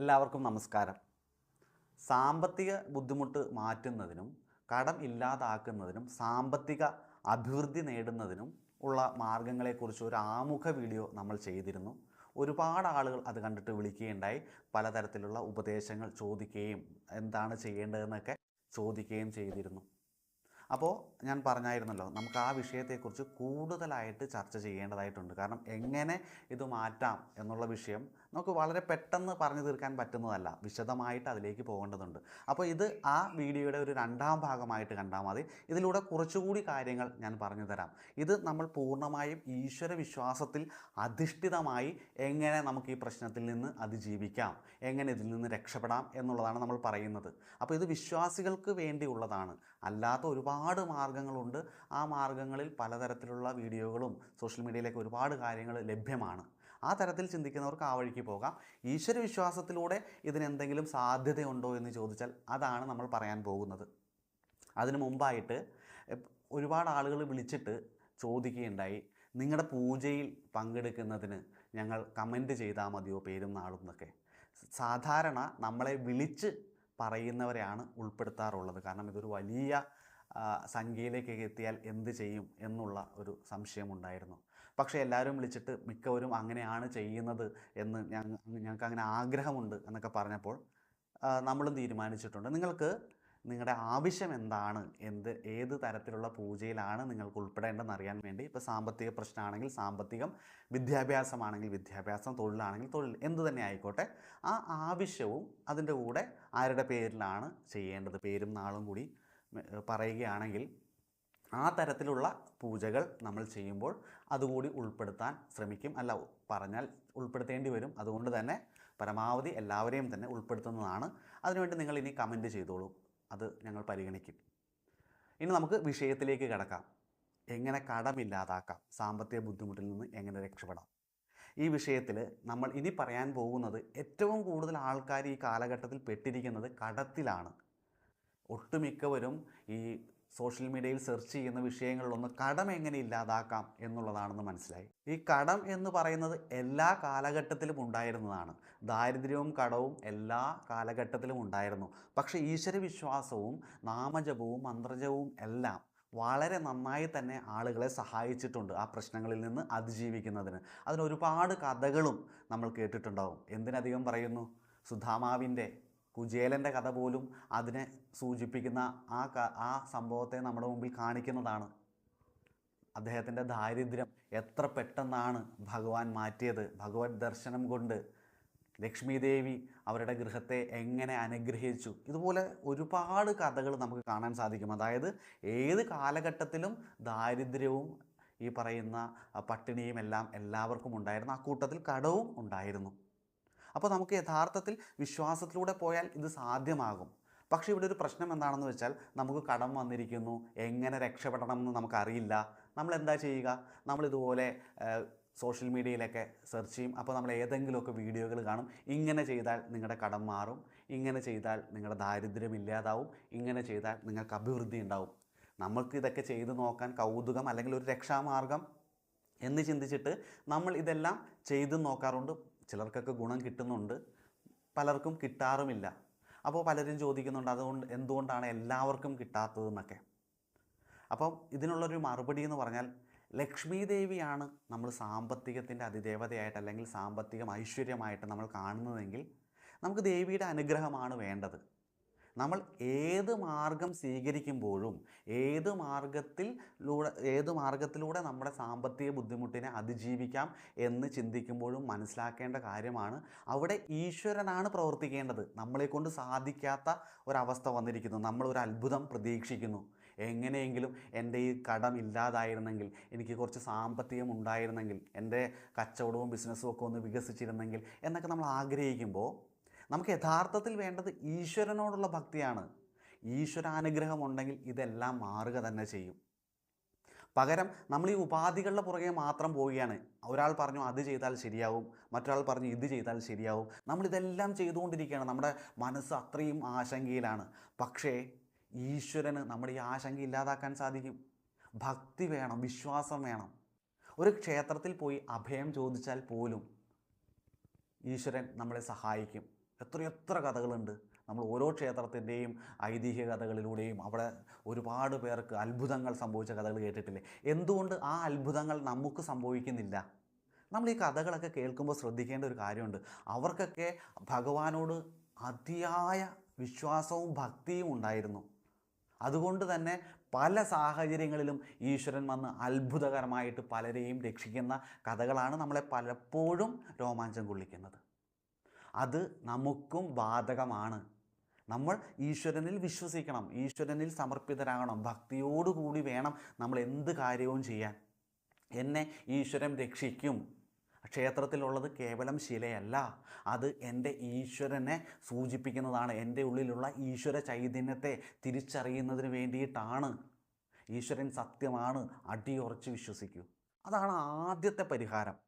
എല്ലാവർക്കും നമസ്കാരം. സാമ്പത്തിക ബുദ്ധിമുട്ട് മാറ്റുന്നതിനും കടം ഇല്ലാതാക്കുന്നതിനും സാമ്പത്തിക അഭിവൃദ്ധി നേടുന്നതിനും ഉള്ള മാർഗങ്ങളെക്കുറിച്ച് ഒരു ആമുഖ വീഡിയോ നമ്മൾ ചെയ്തിരുന്നു. ഒരുപാട് ആളുകൾ അത് കണ്ടിട്ട് വിളിക്കുകയുണ്ടായി. പലതരത്തിലുള്ള ഉപദേശങ്ങൾ ചോദിക്കുകയും എന്താണ് ചെയ്യേണ്ടതെന്നൊക്കെ ചോദിക്കുകയും ചെയ്തിരുന്നു. അപ്പോൾ ഞാൻ പറഞ്ഞായിരുന്നല്ലോ നമുക്ക് ആ വിഷയത്തെക്കുറിച്ച് കൂടുതലായിട്ട് ചർച്ച ചെയ്യേണ്ടതായിട്ടുണ്ട്. കാരണം എങ്ങനെ ഇത് മാറ്റാം എന്നുള്ള വിഷയം നമുക്ക് വളരെ പെട്ടെന്ന് പറഞ്ഞു തീർക്കാൻ പറ്റുന്നതല്ല. വിശദമായിട്ട് അതിലേക്ക് പോകേണ്ടതുണ്ട്. അപ്പോൾ ഇത് ആ വീഡിയോയുടെ ഒരു രണ്ടാം ഭാഗമായിട്ട് കണ്ടാൽ മതി. ഇതിലൂടെ കുറച്ചുകൂടി കാര്യങ്ങൾ ഞാൻ പറഞ്ഞു തരാം. ഇത് നമ്മൾ പൂർണമായും ഈശ്വര വിശ്വാസത്തിൽ അധിഷ്ഠിതമായി എങ്ങനെ നമുക്ക് ഈ പ്രശ്നത്തിൽ നിന്ന് അതിജീവിക്കാം എങ്ങനെ ഇതിൽ നിന്ന് രക്ഷപ്പെടാം എന്നുള്ളതാണ് നമ്മൾ പറയുന്നത്. അപ്പോൾ ഇത് വിശ്വാസികൾക്ക് വേണ്ടിയുള്ളതാണ്. അല്ലാത്ത ഒരുപാട് മാർഗങ്ങളുണ്ട്. ആ മാർഗങ്ങളിൽ പലതരത്തിലുള്ള വീഡിയോകളും സോഷ്യൽ മീഡിയയിലേക്ക് ഒരുപാട് കാര്യങ്ങൾ ലഭ്യമാണ്. ആ തരത്തിൽ ചിന്തിക്കുന്നവർക്ക് ആ വഴിക്ക് പോകാം. ഈശ്വര വിശ്വാസത്തിലൂടെ ഇതിനെന്തെങ്കിലും സാധ്യതയുണ്ടോ എന്ന് ചോദിച്ചാൽ അതാണ് നമ്മൾ പറയാൻ പോകുന്നത്. അതിനു മുമ്പായിട്ട് ഒരുപാട് ആളുകൾ വിളിച്ചിട്ട് ചോദിക്കുകയുണ്ടായി നിങ്ങളുടെ പൂജയിൽ പങ്കെടുക്കുന്നതിന് ഞങ്ങൾ കമന്റ് ചെയ്താൽ മതിയോ പേരും നാളും എന്നൊക്കെ സാധാരണ നമ്മളെ വിളിച്ച് പറയുന്നവരെയാണ് ഉൾപ്പെടുത്താറുള്ളത്. കാരണം ഇതൊരു വലിയ സംഖ്യയിലേക്കൊക്കെ എത്തിയാൽ എന്ത് ചെയ്യും എന്നുള്ള ഒരു സംശയമുണ്ടായിരുന്നു പക്ഷേ എല്ലാവരും വിളിച്ചിട്ട് മിക്കവരും അങ്ങനെയാണ് ചെയ്യുന്നത് എന്ന് ഞങ്ങൾക്ക് അങ്ങനെ ആഗ്രഹമുണ്ട് എന്നൊക്കെ പറഞ്ഞപ്പോൾ നമ്മളും തീരുമാനിച്ചിട്ടുണ്ട്. നിങ്ങൾക്ക് നിങ്ങളുടെ ആവശ്യം എന്താണ്? എന്ത് ഏത് തരത്തിലുള്ള പൂജയിലാണ് നിങ്ങൾക്ക് ഉൾപ്പെടേണ്ടതെന്ന് അറിയാൻ വേണ്ടി. ഇപ്പോൾ സാമ്പത്തിക പ്രശ്നമാണെങ്കിൽ സാമ്പത്തികം വിദ്യാഭ്യാസമാണെങ്കിൽ വിദ്യാഭ്യാസം തൊഴിലാണെങ്കിൽ തൊഴിൽ എന്ത് തന്നെ ആയിക്കോട്ടെ. ആ ആവശ്യവും അതിന്റെ കൂടെ ആരുടെ പേരിലാണ് ചെയ്യേണ്ടത്? പേരും നാളും കൂടി പറയുകയാണെങ്കിൽ ആ തരത്തിലുള്ള പൂജകൾ നമ്മൾ ചെയ്യുമ്പോൾ അതുകൂടി ഉൾപ്പെടുത്താൻ ശ്രമിക്കും. അല്ല പറഞ്ഞാൽ ഉൾപ്പെടുത്തേണ്ടി വരും. അതുകൊണ്ട് തന്നെ പരമാവധി എല്ലാവരെയും തന്നെ ഉൾപ്പെടുത്തുന്നതാണ്. അതിനുവേണ്ടി നിങ്ങൾ ഇനി കമന്റ് ചെയ്തോളൂ. അത് ഞങ്ങൾ പരിഗണിക്കും. ഇനി നമുക്ക് വിഷയത്തിലേക്ക് കിടക്കാം. എങ്ങനെ കടമില്ലാതാക്കാം? സാമ്പത്തിക ബുദ്ധിമുട്ടിൽ നിന്ന് എങ്ങനെ രക്ഷപ്പെടാം? ഈ വിഷയത്തിൽ നമ്മൾ ഇനി പറയാൻ പോകുന്നത് ഏറ്റവും കൂടുതൽ ആൾക്കാർ ഈ കാലഘട്ടത്തിൽ പെട്ടിരിക്കുന്നത് കടത്തിലാണ്. ഒട്ടുമിക്കവരും ഈ സോഷ്യൽ മീഡിയയിൽ സെർച്ച് ചെയ്യുന്ന വിഷയങ്ങളിലൊന്ന് കടം എങ്ങനെ ഇല്ലാതാക്കാം എന്നുള്ളതാണെന്ന് മനസ്സിലായി. ഈ കടം എന്ന് പറയുന്നത് എല്ലാ കാലഘട്ടത്തിലും ഉണ്ടായിരുന്നതാണ്. ദാരിദ്ര്യവും കടവും എല്ലാ കാലഘട്ടത്തിലും ഉണ്ടായിരുന്നു. പക്ഷേ ഈശ്വരവിശ്വാസവും നാമജപവും മന്ത്രജപവും എല്ലാം വളരെ നന്നായി തന്നെ ആളുകളെ സഹായിച്ചിട്ടുണ്ട് ആ പ്രശ്നങ്ങളിൽ നിന്ന് അതിജീവിക്കുന്നതിന്. അതിനൊരുപാട് കഥകളും നമ്മൾ കേട്ടിട്ടുണ്ടാവും. എന്തിനധികം പറയുന്നു? സുധാമാവിന്റെ കുചേലന്റെ കഥ പോലും അതിനെ സൂചിപ്പിക്കുന്ന ആ ആ സംഭവത്തെ നമ്മുടെ മുമ്പിൽ കാണിക്കുന്നതാണ്. അദ്ദേഹത്തിന്റെ ദാരിദ്ര്യം എത്ര പെട്ടെന്നാണ് ഭഗവാൻ മാറ്റിയത്. ഭഗവത് ദർശനം കൊണ്ട് ലക്ഷ്മി ദേവി അവരുടെ ഗൃഹത്തെ എങ്ങനെ അനുഗ്രഹിച്ചു. ഇതുപോലെ ഒരുപാട് കഥകൾ നമുക്ക് കാണാൻ സാധിക്കും. അതായത് ഏത് കാലഘട്ടത്തിലും ദാരിദ്ര്യവും ഈ പറയുന്ന പട്ടിണിയും എല്ലാം എല്ലാവർക്കും ഉണ്ടായിരുന്നു. ആ കൂട്ടത്തിൽ കടവും ഉണ്ടായിരുന്നു. അപ്പോൾ നമുക്ക് യഥാർത്ഥത്തിൽ വിശ്വാസത്തിലൂടെ പോയാൽ ഇത് സാധ്യമാകും. പക്ഷേ ഇവിടെ ഒരു പ്രശ്നം എന്താണെന്ന് വെച്ചാൽ നമുക്ക് കടം വന്നിരിക്കുന്നു. എങ്ങനെ രക്ഷപ്പെടണം എന്ന് നമുക്കറിയില്ല. നമ്മൾ എന്താ ചെയ്യുക? നമ്മളിതുപോലെ സോഷ്യൽ മീഡിയയിലൊക്കെ സെർച്ച് ചെയ്യും. അപ്പോൾ നമ്മൾ ഏതെങ്കിലുമൊക്കെ വീഡിയോകൾ കാണും. ഇങ്ങനെ ചെയ്താൽ നിങ്ങളുടെ കടം മാറും. ഇങ്ങനെ ചെയ്താൽ നിങ്ങളുടെ ദാരിദ്ര്യം ഇല്ലാതാവും. ഇങ്ങനെ ചെയ്താൽ നിങ്ങൾക്ക് അഭിവൃദ്ധി ഉണ്ടാവും. നമുക്ക് ഇതൊക്കെ ചെയ്ത് നോക്കാൻ കൗതുകം അല്ലെങ്കിൽ ഒരു രക്ഷാമാർഗം എന്ന് ചിന്തിച്ചിട്ട് നമ്മൾ ഇതെല്ലാം ചെയ്തു നോക്കാറുണ്ട്. ചിലർക്കൊക്കെ ഗുണം കിട്ടുന്നുണ്ട് പലർക്കും കിട്ടാറുമില്ല. അപ്പോൾ പലരും ചോദിക്കുന്നുണ്ട് അതുകൊണ്ട് എന്തുകൊണ്ടാണ് എല്ലാവർക്കും കിട്ടാത്തതെന്നൊക്കെ? അപ്പം ഇതിനുള്ളൊരു മറുപടി എന്ന് പറഞ്ഞാൽ ലക്ഷ്മി ദേവിയാണ് നമ്മൾ സാമ്പത്തികത്തിന്റെ അതിദേവതയായിട്ട് അല്ലെങ്കിൽ സാമ്പത്തികം ഐശ്വര്യമായിട്ട് നമ്മൾ കാണുന്നതെങ്കിൽ നമുക്ക് ദേവിയുടെ അനുഗ്രഹമാണ് വേണ്ടത്. നമ്മൾ ഏത് മാർഗം സ്വീകരിക്കുമ്പോഴും ഏത് മാർഗത്തിലൂടെ ഏത് മാർഗത്തിലൂടെ നമ്മുടെ സാമ്പത്തിക ബുദ്ധിമുട്ടിനെ അതിജീവിക്കാം എന്ന് ചിന്തിക്കുമ്പോഴും മനസ്സിലാക്കേണ്ട കാര്യമാണ് അവിടെ ഈശ്വരനാണ് പ്രവർത്തിക്കേണ്ടത്. നമ്മളെക്കൊണ്ട് സാധിക്കാത്ത ഒരവസ്ഥ വന്നിരിക്കുന്നു. നമ്മൾ ഒരു അത്ഭുതം പ്രതീക്ഷിക്കുന്നു. എങ്ങനെയെങ്കിലും എന്റെ ഈ കടം ഇല്ലാതായിരുന്നെങ്കിൽ എനിക്ക് കുറച്ച് സാമ്പത്തികം ഉണ്ടായിരുന്നെങ്കിൽ എന്റെ കച്ചവടവും ബിസിനസ്സും ഒക്കെ ഒന്ന് വികസിച്ചിരുന്നെങ്കിൽ എന്നൊക്കെ നമ്മൾ ആഗ്രഹിക്കുമ്പോൾ നമുക്ക് യഥാർത്ഥത്തിൽ വേണ്ടത് ഈശ്വരനോടുള്ള ഭക്തിയാണ്. ഈശ്വരാനുഗ്രഹം ഉണ്ടെങ്കിൽ ഇതെല്ലാം മാറുക തന്നെ ചെയ്യും. പകരം നമ്മൾ ഈ ഉപാധികളുടെ പുറകെ മാത്രം പോവുകയാണ്. ഒരാൾ പറഞ്ഞു അത് ചെയ്താൽ ശരിയാവും. മറ്റൊരാൾ പറഞ്ഞു ഇത് ചെയ്താൽ ശരിയാവും. നമ്മളിതെല്ലാം ചെയ്തുകൊണ്ടിരിക്കുകയാണ്. നമ്മുടെ മനസ്സ് അത്രയും ആശങ്കയിലാണ്. പക്ഷേ ഈശ്വരന് നമ്മുടെ ഈ ആശങ്ക ഇല്ലാതാക്കാൻ സാധിക്കും. ഭക്തി വേണം വിശ്വാസം വേണം. ഒരു ക്ഷേത്രത്തിൽ പോയി അഭയം ചോദിച്ചാൽ പോലും ഈശ്വരൻ നമ്മളെ സഹായിക്കും. എത്രയെത്ര കഥകളുണ്ട്. നമ്മൾ ഓരോ ക്ഷേത്രത്തിന്റെയും ഐതിഹ്യ കഥകളിലൂടെയും അവിടെ ഒരുപാട് പേർക്ക് അത്ഭുതങ്ങൾ സംഭവിച്ച കഥകൾ കേട്ടിട്ടില്ലേ? എന്തുകൊണ്ട് ആ അത്ഭുതങ്ങൾ നമുക്ക് സംഭവിക്കുന്നില്ല? നമ്മൾ ഈ കഥകളൊക്കെ കേൾക്കുമ്പോൾ ശ്രദ്ധിക്കേണ്ട ഒരു കാര്യമുണ്ട്. അവർക്കൊക്കെ ഭഗവാനോട് അതിയായ വിശ്വാസവും ഭക്തിയും ഉണ്ടായിരുന്നു. അതുകൊണ്ട് തന്നെ പല സാഹചര്യങ്ങളിലും ഈശ്വരൻ വന്ന് അത്ഭുതകരമായിട്ട് പലരെയും രക്ഷിക്കുന്ന കഥകളാണ് നമ്മളെ പലപ്പോഴും രോമാഞ്ചം കൊള്ളിക്കുന്നത്. അത് നമുക്കും ബാധകമാണ് നമ്മൾ ഈശ്വരനിൽ വിശ്വസിക്കണം ഈശ്വരനിൽ സമർപ്പിതരാകണം ഭക്തിയോടുകൂടി വേണം നമ്മൾ എന്ത് കാര്യവും ചെയ്യാൻ. എന്നെ ഈശ്വരൻ രക്ഷിക്കും. ക്ഷേത്രത്തിലുള്ളത് കേവലം ശിലയല്ല അത് എന്റെ ഈശ്വരനെ സൂചിപ്പിക്കുന്നതാണ് എന്റെ ഉള്ളിലുള്ള ഈശ്വര ചൈതന്യത്തെ തിരിച്ചറിയുന്നതിന് വേണ്ടിയിട്ടാണ്. ഈശ്വരൻ സത്യമാണ് അടിയുറച്ച് വിശ്വസിക്കൂ. അതാണ് ആദ്യത്തെ പരിഹാരം.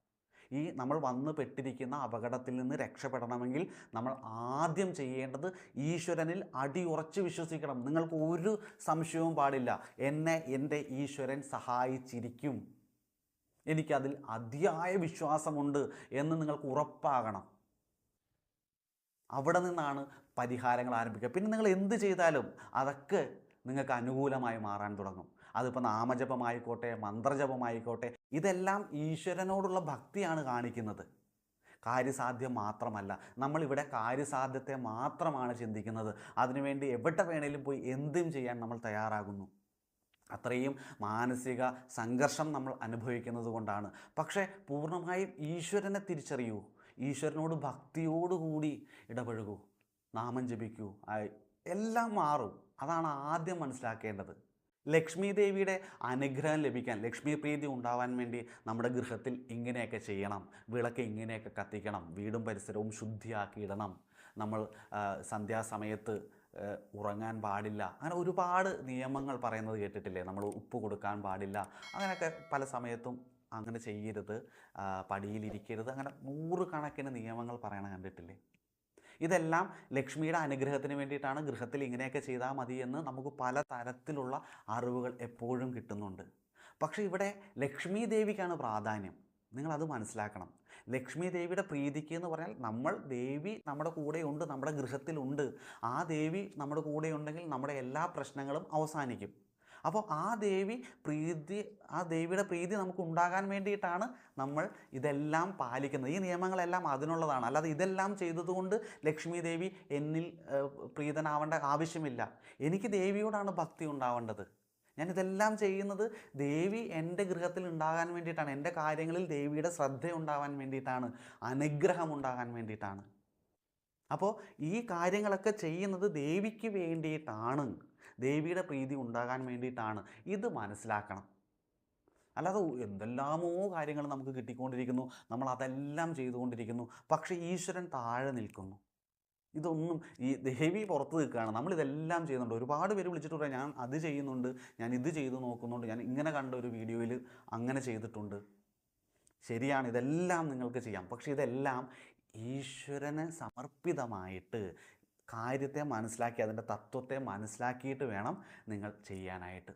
ഈ നമ്മൾ വന്ന് പെട്ടിരിക്കുന്ന അപകടത്തിൽ നിന്ന് രക്ഷപ്പെടണമെങ്കിൽ നമ്മൾ ആദ്യം ചെയ്യേണ്ടത് ഈശ്വരനിൽ അടിയുറച്ച് വിശ്വസിക്കണം. നിങ്ങൾക്ക് ഒരു സംശയവും പാടില്ല. എന്നെ എന്റെ ഈശ്വരൻ സഹായിച്ചിരിക്കും. എനിക്കതിൽ അതിയായ വിശ്വാസമുണ്ട് എന്ന് നിങ്ങൾക്ക് ഉറപ്പാകണം. അവിടെ നിന്നാണ് പരിഹാരങ്ങൾ ആരംഭിക്കുക. പിന്നെ നിങ്ങൾ എന്ത് ചെയ്താലും അതൊക്കെ നിങ്ങൾക്ക് അനുകൂലമായി മാറാൻ തുടങ്ങും. അതിപ്പോൾ നാമജപമായിക്കോട്ടെ മന്ത്രജപമായിക്കോട്ടെ ഇതെല്ലാം ഈശ്വരനോടുള്ള ഭക്തിയാണ് കാണിക്കുന്നത്. കാര്യസാധ്യം മാത്രമല്ല. നമ്മളിവിടെ കാര്യസാധ്യത്തെ മാത്രമാണ് ചിന്തിക്കുന്നത്. അതിനുവേണ്ടി എവിടെ വേണേലും പോയി എന്തും ചെയ്യാൻ നമ്മൾ തയ്യാറാകുന്നു. അത്രയും മാനസിക സംഘർഷം നമ്മൾ അനുഭവിക്കുന്നത് കൊണ്ടാണ്. പക്ഷേ പൂർണമായും ഈശ്വരനെ തിരിച്ചറിയൂ. ഈശ്വരനോട് ഭക്തിയോടുകൂടി ഇടപഴകൂ. നാമം ജപിക്കൂ. എല്ലാം മാറും. അതാണ് ആദ്യം മനസ്സിലാക്കേണ്ടത്. ലക്ഷ്മി ദേവിയുടെ അനുഗ്രഹം ലഭിക്കാൻ ലക്ഷ്മി പ്രീതി ഉണ്ടാവാൻ വേണ്ടി നമ്മുടെ ഗൃഹത്തിൽ ഇങ്ങനെയൊക്കെ ചെയ്യണം വിളക്ക് ഇങ്ങനെയൊക്കെ കത്തിക്കണം വീടും പരിസരവും ശുദ്ധിയാക്കി ഇടണം നമ്മൾ സന്ധ്യാസമയത്ത് ഉറങ്ങാൻ പാടില്ല. അങ്ങനെ ഒരുപാട് നിയമങ്ങൾ പറയുന്നത് കേട്ടിട്ടില്ലേ? നമ്മൾ ഉപ്പ് കൊടുക്കാൻ പാടില്ല. അങ്ങനെയൊക്കെ പല സമയത്തും അങ്ങനെ ചെയ്യരുത്. പടിയിലിരിക്കരുത്. അങ്ങനെ നൂറുകണക്കിന് നിയമങ്ങൾ പറയണ കണ്ടിട്ടില്ലേ? ഇതെല്ലാം ലക്ഷ്മിയുടെ അനുഗ്രഹത്തിന് വേണ്ടിയിട്ടാണ് ഗൃഹത്തിൽ ഇങ്ങനെയൊക്കെ ചെയ്താൽ മതി എന്ന് നമുക്ക് പല തരത്തിലുള്ള അറിവുകൾ എപ്പോഴും കിട്ടുന്നുണ്ട്. പക്ഷേ ഇവിടെ ലക്ഷ്മി ദേവിക്കാണ് പ്രാധാന്യം. നിങ്ങളത് മനസ്സിലാക്കണം. ലക്ഷ്മി ദേവിയുടെ പ്രീതിക്ക് എന്ന് പറഞ്ഞാൽ നമ്മൾ ദേവി നമ്മുടെ കൂടെയുണ്ട് നമ്മുടെ ഗൃഹത്തിലുണ്ട് ആ ദേവി നമ്മുടെ കൂടെയുണ്ടെങ്കിൽ നമ്മുടെ എല്ലാ പ്രശ്നങ്ങളും അവസാനിക്കും. അപ്പോൾ ആ ദേവി പ്രീതി ആ ദേവിയുടെ പ്രീതി നമുക്ക് ഉണ്ടാകാൻ വേണ്ടിയിട്ടാണ് നമ്മൾ ഇതെല്ലാം പാലിക്കുന്നത്. ഈ നിയമങ്ങളെല്ലാം അതിനുള്ളതാണ്. അല്ലാതെ ഇതെല്ലാം ചെയ്തതുകൊണ്ട് ലക്ഷ്മി ദേവി എന്നിൽ പ്രീതനാവേണ്ട ആവശ്യമില്ല. എനിക്ക് ദേവിയോടാണ് ഭക്തി ഉണ്ടാവേണ്ടത്. ഞാൻ ഇതെല്ലാം ചെയ്യുന്നത് ദേവി എന്റെ ഗൃഹത്തിൽ ഉണ്ടാകാൻ വേണ്ടിയിട്ടാണ്. എന്റെ കാര്യങ്ങളിൽ ദേവിയുടെ ശ്രദ്ധ ഉണ്ടാകാൻ വേണ്ടിയിട്ടാണ്. അനുഗ്രഹം ഉണ്ടാകാൻ വേണ്ടിയിട്ടാണ്. അപ്പോൾ ഈ കാര്യങ്ങളൊക്കെ ചെയ്യുന്നത് ദേവിക്ക് വേണ്ടിയിട്ടാണ്. ദേവിയുടെ പ്രീതി ഉണ്ടാകാൻ വേണ്ടിയിട്ടാണ് ഇത് മനസ്സിലാക്കണം. അല്ലാതെ എന്തെല്ലാമോ കാര്യങ്ങൾ നമുക്ക് കിട്ടിക്കൊണ്ടിരിക്കുന്നു. നമ്മൾ അതെല്ലാം ചെയ്തുകൊണ്ടിരിക്കുന്നു. പക്ഷേ ഈശ്വരൻ താഴെ നിൽക്കുന്നു. ഇതൊന്നും ഈ ദേവി പുറത്ത് നിൽക്കുകയാണ്. നമ്മളിതെല്ലാം ചെയ്യുന്നുണ്ട്. ഒരുപാട് പേര് വിളിച്ചിട്ട് പറയാം ഞാൻ അത് ചെയ്യുന്നുണ്ട്. ഞാൻ ഇത് ചെയ്തു നോക്കുന്നുണ്ട്. ഞാൻ ഇങ്ങനെ കണ്ട ഒരു വീഡിയോയിൽ അങ്ങനെ ചെയ്തിട്ടുണ്ട്. ശരിയാണ്. ഇതെല്ലാം നിങ്ങൾക്ക് ചെയ്യാം. പക്ഷേ ഇതെല്ലാം ഈശ്വരന് സമർപ്പിതമായിട്ട് കാര്യത്തെ മനസ്സിലാക്കി അതിന്റെ തത്വത്തെ മനസ്സിലാക്കിയിട്ട് വേണം നിങ്ങൾ ചെയ്യാനായിട്ട്.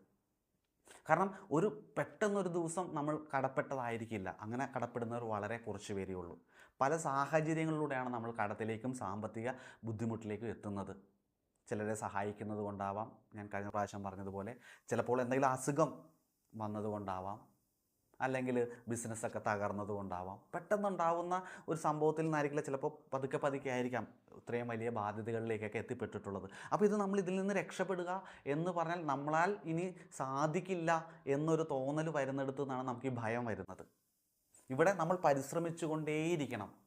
കാരണം ഒരു പെട്ടെന്നൊരു ദിവസം നമ്മൾ കടപ്പെട്ടതായിരിക്കില്ല. അങ്ങനെ കടപ്പെടുന്നവർ വളരെ കുറച്ച് പേരേ ഉള്ളൂ. പല സാഹചര്യങ്ങളിലൂടെയാണ് നമ്മൾ കടത്തിലേക്കും സാമ്പത്തിക ബുദ്ധിമുട്ടിലേക്കും എത്തുന്നത്. ചിലരെ സഹായിക്കുന്നത് കൊണ്ടാവാം. ഞാൻ കഴിഞ്ഞ പ്രാവശ്യം പറഞ്ഞതുപോലെ ചിലപ്പോൾ എന്തെങ്കിലും അസുഖം വന്നതുകൊണ്ടാവാം അല്ലെങ്കിൽ ബിസിനസ്സൊക്കെ തകർന്നതുകൊണ്ടാവാം പെട്ടെന്നുണ്ടാവുന്ന ഒരു സംഭവത്തിൽ നിന്നായിരിക്കില്ല ചിലപ്പോൾ പതുക്കെ പതുക്കെ ആയിരിക്കാം ഇത്രയും വലിയ ബാധ്യതകളിലേക്കൊക്കെ എത്തിപ്പെട്ടിട്ടുള്ളത്. അപ്പോൾ ഇത് നമ്മൾ ഇതിൽ നിന്ന് രക്ഷപ്പെടുക എന്ന് പറഞ്ഞാൽ നമ്മളാൽ ഇനി സാധിക്കില്ല എന്നൊരു തോന്നൽ വരുന്നിടത്ത് നിന്നാണ് നമുക്ക് ഈ ഭയം വരുന്നത്. ഇവിടെ നമ്മൾ പരിശ്രമിച്ചു കൊണ്ടേയിരിക്കണം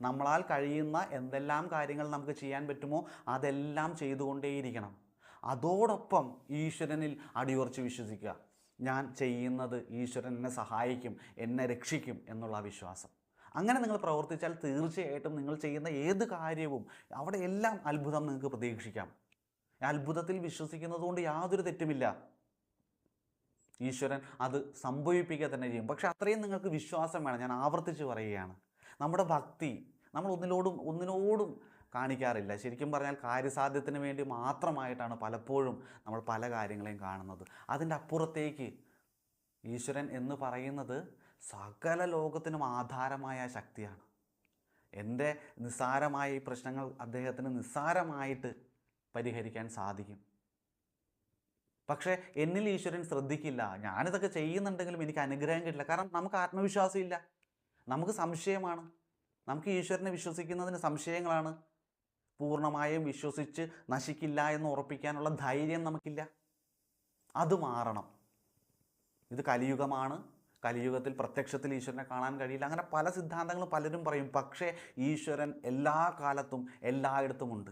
നമ്മളാൽ കഴിയുന്ന എന്തെല്ലാം കാര്യങ്ങൾ നമുക്ക് ചെയ്യാൻ പറ്റുമോ അതെല്ലാം ചെയ്തുകൊണ്ടേയിരിക്കണം. അതോടൊപ്പം ഈശ്വരനിൽ അടിയുറച്ച് വിശ്വസിക്കുക. ഞാൻ ചെയ്യുന്നത് ഈശ്വരൻ എന്നെ സഹായിക്കും എന്നെ രക്ഷിക്കും എന്നുള്ള വിശ്വാസം. അങ്ങനെ നിങ്ങൾ പ്രവർത്തിച്ചാൽ തീർച്ചയായിട്ടും നിങ്ങൾ ചെയ്യുന്ന ഏത് കാര്യവും അവിടെ എല്ലാം അത്ഭുതം നിങ്ങൾക്ക് പ്രതീക്ഷിക്കാം. അത്ഭുതത്തിൽ വിശ്വസിക്കുന്നതുകൊണ്ട് യാതൊരു തെറ്റുമില്ല. ഈശ്വരൻ അത് സംഭവിപ്പിക്കുക തന്നെ ചെയ്യും. പക്ഷെ അത്രയും നിങ്ങൾക്ക് വിശ്വാസം വേണം. ഞാൻ ആവർത്തിച്ച് പറയുകയാണ്. നമ്മുടെ ഭക്തി നമ്മൾ ഒന്നിലോടും ഒന്നിനോടും കാണിക്കാറില്ല. ശരിക്കും പറഞ്ഞാൽ കാര്യസാധ്യത്തിന് വേണ്ടി മാത്രമായിട്ടാണ് പലപ്പോഴും നമ്മൾ പല കാര്യങ്ങളെയും കാണുന്നത്. അതിന്റെ അപ്പുറത്തേക്ക് ഈശ്വരൻ എന്ന് പറയുന്നത് സകല ലോകത്തിനും ആധാരമായ ശക്തിയാണ്. എന്റെ നിസ്സാരമായ ഈ പ്രശ്നങ്ങൾ അദ്ദേഹത്തിന് നിസ്സാരമായിട്ട് പരിഹരിക്കാൻ സാധിക്കും. പക്ഷേ എന്നിൽ ഈശ്വരൻ ശ്രദ്ധിക്കില്ല. ഞാനിതൊക്കെ ചെയ്യുന്നുണ്ടെങ്കിലും എനിക്ക് അനുഗ്രഹം കിട്ടില്ല. കാരണം നമുക്ക് ആത്മവിശ്വാസം ഇല്ല നമുക്ക് സംശയമാണ്. നമുക്ക് ഈശ്വരനെ വിശ്വസിക്കുന്നതിന് സംശയങ്ങളാണ്. പൂർണമായും വിശ്വസിച്ച് നശിക്കില്ല എന്ന് ഉറപ്പിക്കാനുള്ള ധൈര്യം നമുക്കില്ല. അത് മാറണം. ഇത് കലിയുഗമാണ്. കലിയുഗത്തിൽ പ്രത്യക്ഷത്തിൽ ഈശ്വരനെ കാണാൻ കഴിയില്ല. അങ്ങനെ പല സിദ്ധാന്തങ്ങളും പലരും പറയും. പക്ഷേ ഈശ്വരൻ എല്ലാ കാലത്തും എല്ലായിടത്തുമുണ്ട്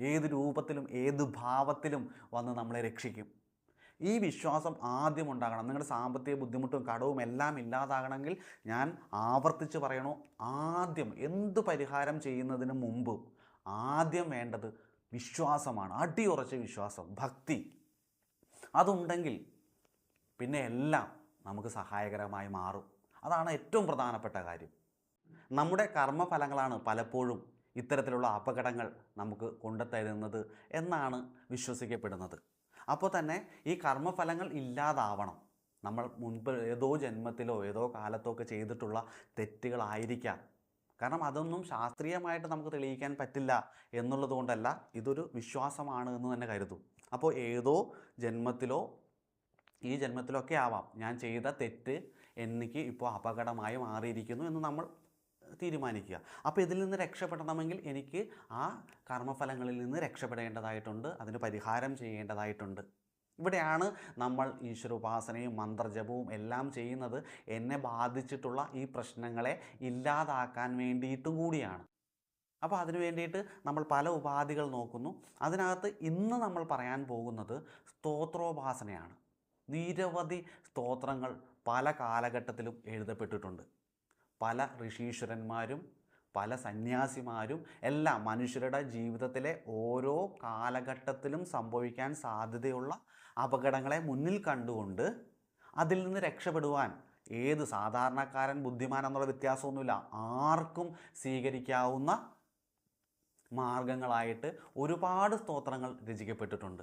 ഏത് രൂപത്തിലും ഏത് ഭാവത്തിലും വന്ന് നമ്മളെ രക്ഷിക്കും. ഈ വിശ്വാസം ആദ്യം ഉണ്ടാകണം. നിങ്ങളുടെ സാമ്പത്തിക ബുദ്ധിമുട്ടും കടവും എല്ലാം ഇല്ലാതാകണമെങ്കിൽ ഞാൻ ആവർത്തിച്ച് പറയണു. ആദ്യം എന്ത് പരിഹാരം ചെയ്യുന്നതിന് മുമ്പ് ആദ്യം വേണ്ടത് വിശ്വാസമാണ് അടിയുറച്ച വിശ്വാസം ഭക്തി. അതുണ്ടെങ്കിൽ പിന്നെ എല്ലാം നമുക്ക് സഹായകരമായി മാറും. അതാണ് ഏറ്റവും പ്രധാനപ്പെട്ട കാര്യം. നമ്മുടെ കർമ്മഫലങ്ങളാണ് പലപ്പോഴും ഇത്തരത്തിലുള്ള അപകടങ്ങൾ നമുക്ക് കൊണ്ടുതരുന്നത് എന്നാണ് വിശ്വസിക്കപ്പെടുന്നത്. അപ്പോൾ തന്നെ ഈ കർമ്മഫലങ്ങൾ ഇല്ലാതാവണം. നമ്മൾ മുൻപ് ഏതോ ജന്മത്തിലോ ഏതോ കാലത്തോ ഒക്കെ ചെയ്തിട്ടുള്ള തെറ്റുകളായിരിക്കാം. കാരണം അതൊന്നും ശാസ്ത്രീയമായിട്ട് നമുക്ക് തെളിയിക്കാൻ പറ്റില്ല എന്നുള്ളത് കൊണ്ടല്ല ഇതൊരു വിശ്വാസമാണ് എന്ന് തന്നെ കരുതും. അപ്പോൾ ഏതോ ജന്മത്തിലോ ഈ ജന്മത്തിലൊക്കെ ആവാം. ഞാൻ ചെയ്ത തെറ്റ് എനിക്ക് ഇപ്പോൾ അപകടമായി മാറിയിരിക്കുന്നു എന്ന് നമ്മൾ തീരുമാനിക്കുക. അപ്പോൾ ഇതിൽ നിന്ന് രക്ഷപ്പെടണമെങ്കിൽ എനിക്ക് ആ കർമ്മഫലങ്ങളിൽ നിന്ന് രക്ഷപ്പെടേണ്ടതായിട്ടുണ്ട് അതിന് പരിഹാരം ചെയ്യേണ്ടതായിട്ടുണ്ട്. ഇവിടെയാണ് നമ്മൾ ഈശ്വരോപാസനയും മന്ത്രജപവും എല്ലാം ചെയ്യുന്നത്. എന്നെ ബാധിച്ചിട്ടുള്ള ഈ പ്രശ്നങ്ങളെ ഇല്ലാതാക്കാൻ വേണ്ടിയിട്ടും കൂടിയാണ്. അപ്പോൾ അതിനു വേണ്ടിയിട്ട് നമ്മൾ പല ഉപാധികൾ നോക്കുന്നു. അതിനകത്ത് ഇന്ന് നമ്മൾ പറയാൻ പോകുന്നത് സ്തോത്രോപാസനയാണ്. നിരവധി സ്തോത്രങ്ങൾ പല കാലഘട്ടത്തിലും എഴുതപ്പെട്ടിട്ടുണ്ട്. പല ഋഷീശ്വരന്മാരും പല സന്യാസിമാരും എല്ലാം മനുഷ്യരുടെ ജീവിതത്തിലെ ഓരോ കാലഘട്ടത്തിലും സംഭവിക്കാൻ സാധ്യതയുള്ള അപകടങ്ങളെ മുന്നിൽ കണ്ടുകൊണ്ട് അതിൽ നിന്ന് രക്ഷപ്പെടുവാൻ ഏത് സാധാരണക്കാരൻ ബുദ്ധിമാൻ എന്നുള്ള വ്യത്യാസമൊന്നുമില്ല. ആർക്കും സ്വീകരിക്കാവുന്ന മാർഗങ്ങളായിട്ട് ഒരുപാട് സ്തോത്രങ്ങൾ രചിക്കപ്പെട്ടിട്ടുണ്ട്.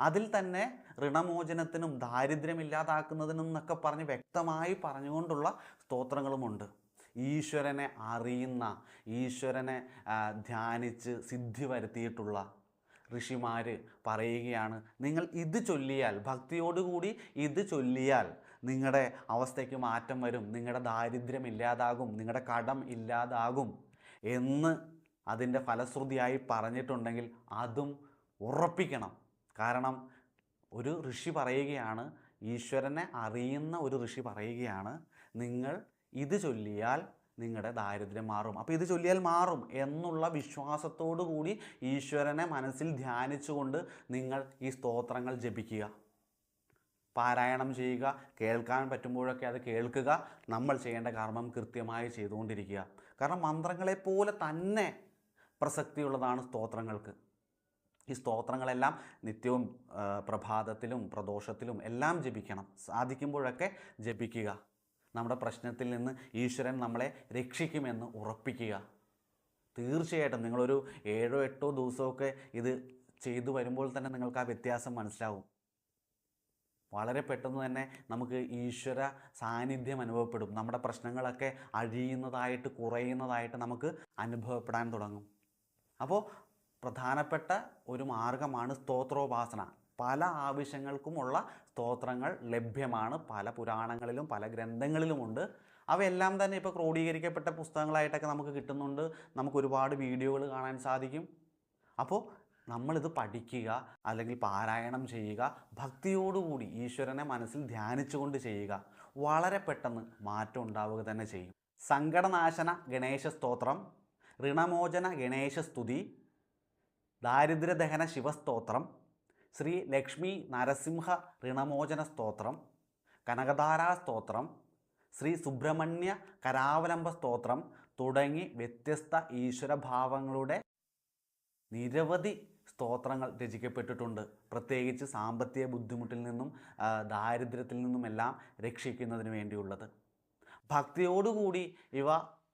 അതിൽ തന്നെ ഋണമോചനത്തിനും ദാരിദ്ര്യമില്ലാതാക്കുന്നതിനും എന്നൊക്കെ പറഞ്ഞ് വ്യക്തമായി പറഞ്ഞുകൊണ്ടുള്ള സ്തോത്രങ്ങളുമുണ്ട്. ഈശ്വരനെ അറിയുന്ന ഈശ്വരനെ ധ്യാനിച്ച് സിദ്ധി വരുത്തിയിട്ടുള്ള ഋഷിമാർ പറയുകയാണ് നിങ്ങൾ ഇത് ചൊല്ലിയാൽ ഭക്തിയോടുകൂടി ഇത് ചൊല്ലിയാൽ നിങ്ങളുടെ അവസ്ഥയ്ക്ക് മാറ്റം വരും നിങ്ങളുടെ ദാരിദ്ര്യം ഇല്ലാതാകും നിങ്ങളുടെ കടം ഇല്ലാതാകും എന്ന് അതിന്റെ ഫലശ്രുതിയായി പറഞ്ഞിട്ടുണ്ടെങ്കിൽ അതും ഉറപ്പിക്കണം. കാരണം ഒരു ഋഷി പറയുകയാണ് ഈശ്വരനെ അറിയുന്ന ഒരു ഋഷി പറയുകയാണ് നിങ്ങൾ ഇത് ചൊല്ലിയാൽ നിങ്ങളുടെ ദാരിദ്ര്യം മാറും. അപ്പോൾ ഇത് ചൊല്ലിയാൽ മാറും എന്നുള്ള വിശ്വാസത്തോടു കൂടി ഈശ്വരനെ മനസ്സിൽ ധ്യാനിച്ചുകൊണ്ട് നിങ്ങൾ ഈ സ്തോത്രങ്ങൾ ജപിക്കുക. പാരായണം ചെയ്യുക കേൾക്കാൻ പറ്റുമ്പോഴൊക്കെ അത് കേൾക്കുക നമ്മൾ ചെയ്യേണ്ട കർമ്മം കൃത്യമായി ചെയ്തുകൊണ്ടിരിക്കുക. കാരണം മന്ത്രങ്ങളെപ്പോലെ തന്നെ പ്രസക്തിയുള്ളതാണ് സ്തോത്രങ്ങൾക്ക്. ഈ സ്തോത്രങ്ങളെല്ലാം നിത്യവും പ്രഭാതത്തിലും പ്രദോഷത്തിലും എല്ലാം ജപിക്കണം. സാധിക്കുമ്പോഴൊക്കെ ജപിക്കുക. നമ്മുടെ പ്രശ്നത്തിൽ നിന്ന് ഈശ്വരൻ നമ്മളെ രക്ഷിക്കുമെന്ന് ഉറപ്പിക്കുക. തീർച്ചയായിട്ടും നിങ്ങളൊരു ഏഴോ എട്ടോ ദിവസമൊക്കെ ഇത് ചെയ്തു വരുമ്പോൾ തന്നെ നിങ്ങൾക്ക് ആ വ്യത്യാസം മനസ്സിലാവും. വളരെ പെട്ടെന്ന് തന്നെ നമുക്ക് ഈശ്വര സാന്നിധ്യം അനുഭവപ്പെടും. നമ്മുടെ പ്രശ്നങ്ങളൊക്കെ അഴിയുന്നതായിട്ട് കുറയുന്നതായിട്ട് നമുക്ക് അനുഭവപ്പെടാൻ തുടങ്ങും. അപ്പോൾ പ്രധാനപ്പെട്ട ഒരു മാർഗമാണ് സ്തോത്രോപാസന. പല ആവശ്യങ്ങൾക്കുമുള്ള സ്തോത്രങ്ങൾ ലഭ്യമാണ്. പല പുരാണങ്ങളിലും പല ഗ്രന്ഥങ്ങളിലുമുണ്ട്. അവയെല്ലാം തന്നെ ഇപ്പോൾ ക്രോഡീകരിക്കപ്പെട്ട പുസ്തകങ്ങളായിട്ടൊക്കെ നമുക്ക് കിട്ടുന്നുണ്ട്. നമുക്ക് ഒരുപാട് വീഡിയോകൾ കാണാൻ സാധിക്കും. അപ്പോൾ നമ്മളിത് പഠിക്കുക അല്ലെങ്കിൽ പാരായണം ചെയ്യുക ഭക്തിയോടുകൂടി ഈശ്വരനെ മനസ്സിൽ ധ്യാനിച്ചുകൊണ്ട് ചെയ്യുക വളരെ പെട്ടെന്ന് മാറ്റം ഉണ്ടാവുക തന്നെ ചെയ്യും. സങ്കടനാശന ഗണേശ സ്തോത്രം ഋണമോചന ഗണേശ സ്തുതി ദാരിദ്ര്യദഹന ശിവസ്തോത്രം ശ്രീ ലക്ഷ്മി നരസിംഹ ഋണമോചന സ്തോത്രം കനകധാരാ സ്തോത്രം ശ്രീ സുബ്രഹ്മണ്യ കരാവലംബ സ്തോത്രം തുടങ്ങി വ്യത്യസ്ത ഈശ്വരഭാവങ്ങളുടെ നിരവധി സ്തോത്രങ്ങൾ രചിക്കപ്പെട്ടിട്ടുണ്ട്. പ്രത്യേകിച്ച് സാമ്പത്തിക ബുദ്ധിമുട്ടിൽ നിന്നും ദാരിദ്ര്യത്തിൽ നിന്നുമെല്ലാം രക്ഷിക്കുന്നതിന് വേണ്ടിയുള്ളത്. ഭക്തിയോടുകൂടി ഇവ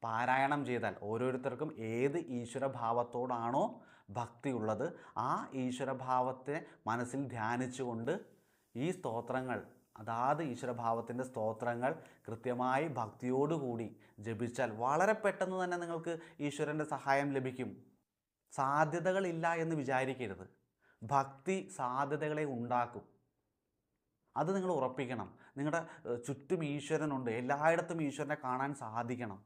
പാരായണം ചെയ്താൽ ഓരോരുത്തർക്കും ഏത് ഈശ്വരഭാവത്തോടാണോ ഭക്തിയുള്ളത് ആ ഈശ്വരഭാവത്തെ മനസ്സിൽ ധ്യാനിച്ചുകൊണ്ട് ഈ സ്തോത്രങ്ങൾ അതാത് ഈശ്വരഭാവത്തിന്റെ സ്തോത്രങ്ങൾ കൃത്യമായി ഭക്തിയോടുകൂടി ജപിച്ചാൽ വളരെ പെട്ടെന്ന് തന്നെ നിങ്ങൾക്ക് ഈശ്വരന്റെ സഹായം ലഭിക്കും. സാധ്യതകളില്ല എന്ന് വിചാരിക്കരുത്. ഭക്തി സാധ്യതകളെ ഉണ്ടാക്കും. അത് നിങ്ങൾ ഉറപ്പിക്കണം. നിങ്ങളുടെ ചുറ്റും ഈശ്വരനുണ്ട്. എല്ലായിടത്തും ഈശ്വരനെ കാണാൻ സാധിക്കണം.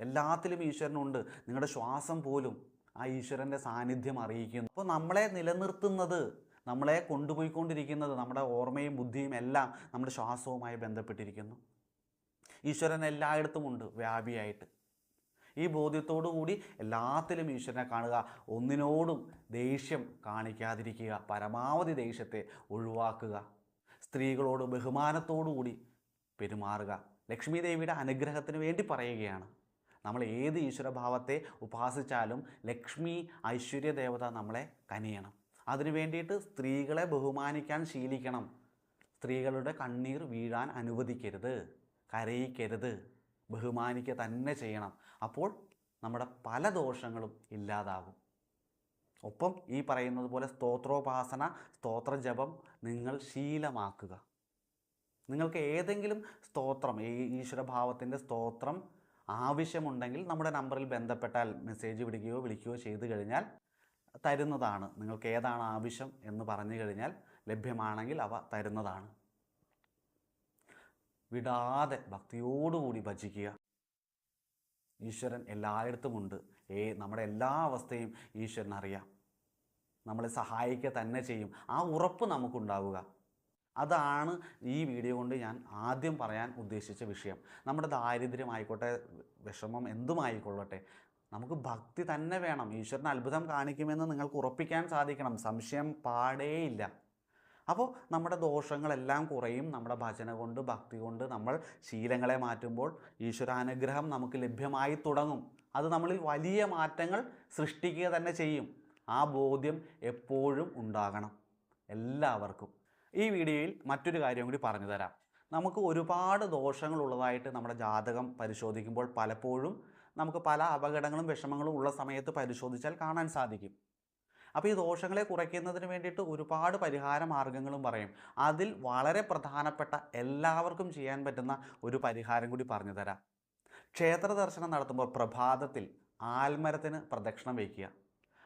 എല്ലാത്തിലും ഈശ്വരനുണ്ട്. നിങ്ങളുടെ ശ്വാസം പോലും ആ ഈശ്വരന്റെ സാന്നിധ്യം അറിയിക്കുന്നു. അപ്പോൾ നമ്മളെ നിലനിർത്തുന്നത് നമ്മളെ കൊണ്ടുപോയിക്കൊണ്ടിരിക്കുന്നത് നമ്മുടെ ഓർമ്മയും ബുദ്ധിയും എല്ലാം നമ്മുടെ ശ്വാസവുമായി ബന്ധപ്പെട്ടിരിക്കുന്നു. ഈശ്വരൻ എല്ലായിടത്തും ഉണ്ട് വ്യാപിയായിട്ട്. ഈ കൂടി എല്ലാത്തിലും ഈശ്വരനെ കാണുക ഒന്നിനോടും ദേഷ്യം കാണിക്കാതിരിക്കുക പരമാവധി ദേഷ്യത്തെ ഒഴിവാക്കുക സ്ത്രീകളോട് ബഹുമാനത്തോടു കൂടി പെരുമാറുക. ലക്ഷ്മി ദേവിയുടെ അനുഗ്രഹത്തിന് വേണ്ടി പറയുകയാണ്. നമ്മൾ ഏത് ഈശ്വരഭാവത്തെ ഉപാസിച്ചാലും ലക്ഷ്മി ഐശ്വര്യ ദേവത നമ്മളെ കനിയണം. അതിനു വേണ്ടിയിട്ട് സ്ത്രീകളെ ബഹുമാനിക്കാൻ ശീലിക്കണം. സ്ത്രീകളുടെ കണ്ണീർ വീഴാൻ അനുവദിക്കരുത്. കരയിക്കരുത്. ബഹുമാനിക്കുക തന്നെ ചെയ്യണം. അപ്പോൾ നമ്മുടെ പല ദോഷങ്ങളും ഇല്ലാതാകും. ഒപ്പം ഈ പറയുന്നത് പോലെ സ്തോത്രോപാസന സ്തോത്രജപം നിങ്ങൾ ശീലമാക്കുക. നിങ്ങൾക്ക് ഏതെങ്കിലും സ്തോത്രം ഈ ഈശ്വരഭാവത്തിന്റെ സ്തോത്രം ആവശ്യമുണ്ടെങ്കിൽ നമ്മുടെ നമ്പറിൽ ബന്ധപ്പെട്ടാൽ മെസ്സേജ് വിടുകയോ വിളിക്കുകയോ ചെയ്തു കഴിഞ്ഞാൽ തരുന്നതാണ്. നിങ്ങൾക്ക് ഏതാണ് ആവശ്യം എന്ന് പറഞ്ഞു കഴിഞ്ഞാൽ ലഭ്യമാണെങ്കിൽ അവ തരുന്നതാണ്. വിടാതെ ഭക്തിയോടുകൂടി ഭജിക്കുക. ഈശ്വരൻ എല്ലായിടത്തുമുണ്ട് ഏ നമ്മുടെ എല്ലാ അവസ്ഥയും ഈശ്വരൻ അറിയാം നമ്മളെ സഹായിക്കുക തന്നെ ചെയ്യും. ആ ഉറപ്പ് നമുക്കുണ്ടാവുക. അതാണ് ഈ വീഡിയോ കൊണ്ട് ഞാൻ ആദ്യം പറയാൻ ഉദ്ദേശിച്ച വിഷയം. നമ്മുടെ ദാരിദ്ര്യമായിക്കോട്ടെ വിഷമം എന്തുമായിക്കൊള്ളട്ടെ നമുക്ക് ഭക്തി തന്നെ വേണം. ഈശ്വരൻ അത്ഭുതം കാണിക്കുമെന്ന് നിങ്ങൾക്ക് ഉറപ്പിക്കാൻ സാധിക്കണം. സംശയം പാടേയില്ല. അപ്പോൾ നമ്മുടെ ദോഷങ്ങളെല്ലാം കുറയും. നമ്മുടെ ഭജന കൊണ്ട് ഭക്തി കൊണ്ട് നമ്മൾ ശീലങ്ങളെ മാറ്റുമ്പോൾ ഈശ്വരാനുഗ്രഹം നമുക്ക് ലഭ്യമായി തുടങ്ങും. അത് നമ്മളിൽ വലിയ മാറ്റങ്ങൾ സൃഷ്ടിക്കുക തന്നെ ചെയ്യും. ആ ബോധ്യം എപ്പോഴും ഉണ്ടാകണം. എല്ലാവർക്കും. ഈ വീഡിയോയിൽ മറ്റൊരു കാര്യം കൂടി പറഞ്ഞു തരാം. നമുക്ക് ഒരുപാട് ദോഷങ്ങളുള്ളതായിട്ട് നമ്മുടെ ജാതകം പരിശോധിക്കുമ്പോൾ പലപ്പോഴും നമുക്ക് പല അപകടങ്ങളും വിഷമങ്ങളും ഉള്ള സമയത്ത് പരിശോധിച്ചാൽ കാണാൻ സാധിക്കും. അപ്പോൾ ഈ ദോഷങ്ങളെ കുറയ്ക്കുന്നതിന് വേണ്ടിയിട്ട് ഒരുപാട് പരിഹാര മാർഗങ്ങളും പറയും. അതിൽ വളരെ പ്രധാനപ്പെട്ട എല്ലാവർക്കും ചെയ്യാൻ പറ്റുന്ന ഒരു പരിഹാരം കൂടി പറഞ്ഞു തരാം. ക്ഷേത്ര ദർശനം നടത്തുമ്പോൾ പ്രഭാതത്തിൽ ആൽമരത്തിന് പ്രദക്ഷിണം വയ്ക്കുക.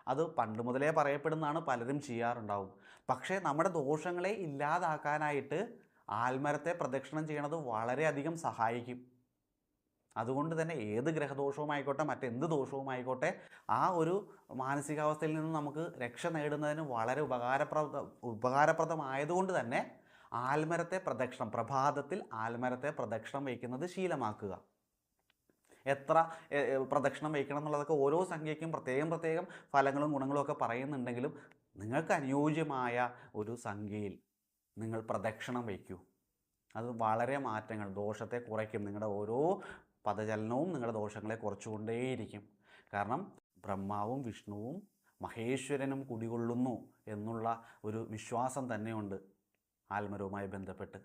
അത് പണ്ട് മുതലേ പറയപ്പെടുന്നതാണ് പലരും ചെയ്യാറുണ്ടാവും. പക്ഷേ നമ്മുടെ ദോഷങ്ങളെ ഇല്ലാതാക്കാനായിട്ട് ആൽമരത്തെ പ്രദക്ഷിണം ചെയ്യണത് വളരെയധികം സഹായിക്കും. അതുകൊണ്ട് തന്നെ ഏത് ഗ്രഹദോഷവുമായിക്കോട്ടെ മറ്റെന്ത് ദോഷവുമായിക്കോട്ടെ ആ ഒരു മാനസികാവസ്ഥയിൽ നിന്ന് നമുക്ക് രക്ഷ നേടുന്നതിന് വളരെ ഉപകാരപ്രദ ഉപകാരപ്രദമായതുകൊണ്ട് തന്നെ ആൽമരത്തെ പ്രദക്ഷിണം പ്രഭാതത്തിൽ ആൽമരത്തെ പ്രദക്ഷിണം വയ്ക്കുന്നത് ശീലമാക്കുക. എത്ര പ്രദക്ഷിണം വയ്ക്കണം എന്നുള്ളതൊക്കെ ഓരോ സംഖ്യയ്ക്കും പ്രത്യേകം പ്രത്യേകം ഫലങ്ങളും ഗുണങ്ങളും ഒക്കെ പറയുന്നുണ്ടെങ്കിലും നിങ്ങൾക്ക് അനുയോജ്യമായ ഒരു സംഖ്യയിൽ നിങ്ങൾ പ്രദക്ഷിണം വയ്ക്കൂ. അത് വളരെ മാറ്റങ്ങൾ ദോഷത്തെ കുറയ്ക്കും. നിങ്ങളുടെ ഓരോ പദചലനവും നിങ്ങളുടെ ദോഷങ്ങളെ കുറച്ചുകൊണ്ടേയിരിക്കും. കാരണം ബ്രഹ്മാവും വിഷ്ണുവും മഹേശ്വരനും കുടികൊള്ളുന്നു എന്നുള്ള ഒരു വിശ്വാസം തന്നെയുണ്ട് ആത്മരവുമായി ബന്ധപ്പെട്ട്.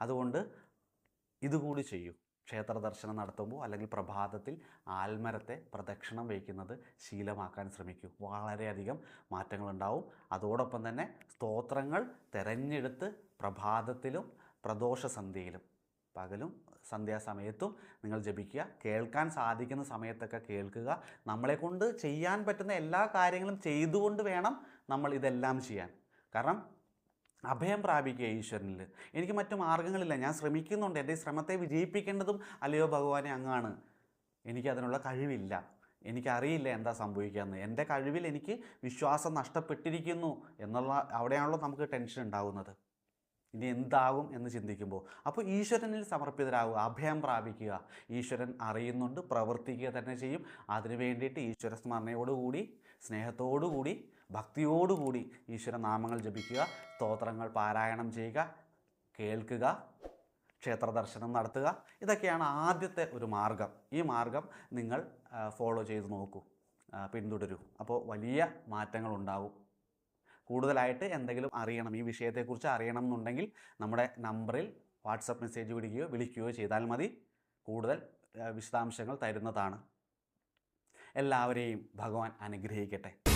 അതുകൊണ്ട് ഇതുകൂടി ചെയ്യൂ. ക്ഷേത്ര ദർശനം നടത്തുമ്പോൾ അല്ലെങ്കിൽ പ്രഭാതത്തിൽ ആൽമരത്തെ പ്രദക്ഷിണം വയ്ക്കുന്നത് ശീലമാക്കാൻ ശ്രമിക്കൂ. വളരെയധികം മാറ്റങ്ങളുണ്ടാവും. അതോടൊപ്പം തന്നെ സ്തോത്രങ്ങൾ തിരഞ്ഞെടുത്ത് പ്രഭാതത്തിലും പ്രദോഷ സന്ധ്യയിലും പകലും സന്ധ്യാസമയത്തും നിങ്ങൾ ജപിക്കുക. കേൾക്കാൻ സാധിക്കുന്ന സമയത്തൊക്കെ കേൾക്കുക. നമ്മളെക്കൊണ്ട് ചെയ്യാൻ പറ്റുന്ന എല്ലാ കാര്യങ്ങളും ചെയ്തുകൊണ്ട് വേണം നമ്മൾ ഇതെല്ലാം ചെയ്യാൻ. കാരണം അഭയം പ്രാപിക്കുക ഈശ്വരനിൽ. എനിക്ക് മറ്റു മാർഗങ്ങളില്ല ഞാൻ ശ്രമിക്കുന്നുണ്ട്. എന്റെ ശ്രമത്തെ വിജയിപ്പിക്കേണ്ടതും അല്ലയോ ഭഗവാനെ അങ്ങാണ്. എനിക്കതിനുള്ള കഴിവില്ല. എനിക്കറിയില്ല എന്താ സംഭവിക്കുകയെന്ന് എന്റെ കഴിവിൽ എനിക്ക് വിശ്വാസം നഷ്ടപ്പെട്ടിരിക്കുന്നു എന്നുള്ള അവിടെയാണല്ലോ നമുക്ക് ടെൻഷൻ ഉണ്ടാകുന്നത് ഇനി എന്താകും എന്ന് ചിന്തിക്കുമ്പോൾ. അപ്പോൾ ഈശ്വരനിൽ സമർപ്പിതരാകുക അഭയം പ്രാപിക്കുക. ഈശ്വരൻ അറിയുന്നുണ്ട് പ്രവർത്തിക്കുക തന്നെ ചെയ്യും. അതിനു വേണ്ടിയിട്ട് ഈശ്വര സ്മരണയോടുകൂടി സ്നേഹത്തോടുകൂടി ഭക്തിയോടുകൂടി ഈശ്വരനാമങ്ങൾ ജപിക്കുക സ്തോത്രങ്ങൾ പാരായണം ചെയ്യുക കേൾക്കുക ക്ഷേത്ര ദർശനം നടത്തുക. ഇതൊക്കെയാണ് ആദ്യത്തെ ഒരു മാർഗം. ഈ മാർഗം നിങ്ങൾ ഫോളോ ചെയ്ത് നോക്കൂ പിന്തുടരൂ. അപ്പോൾ വലിയ മാറ്റങ്ങൾ ഉണ്ടാവും കൂടുതലായിട്ട് എന്തെങ്കിലും അറിയണം ഈ വിഷയത്തെക്കുറിച്ച് അറിയണം എന്നുണ്ടെങ്കിൽ നമ്മുടെ നമ്പറിൽ വാട്സപ്പ് മെസ്സേജ് വിടുകയോ വിളിക്കുകയോ ചെയ്താൽ മതി. കൂടുതൽ വിശദാംശങ്ങൾ തരുന്നതാണ്. എല്ലാവരെയും ഭഗവാൻ അനുഗ്രഹിക്കട്ടെ.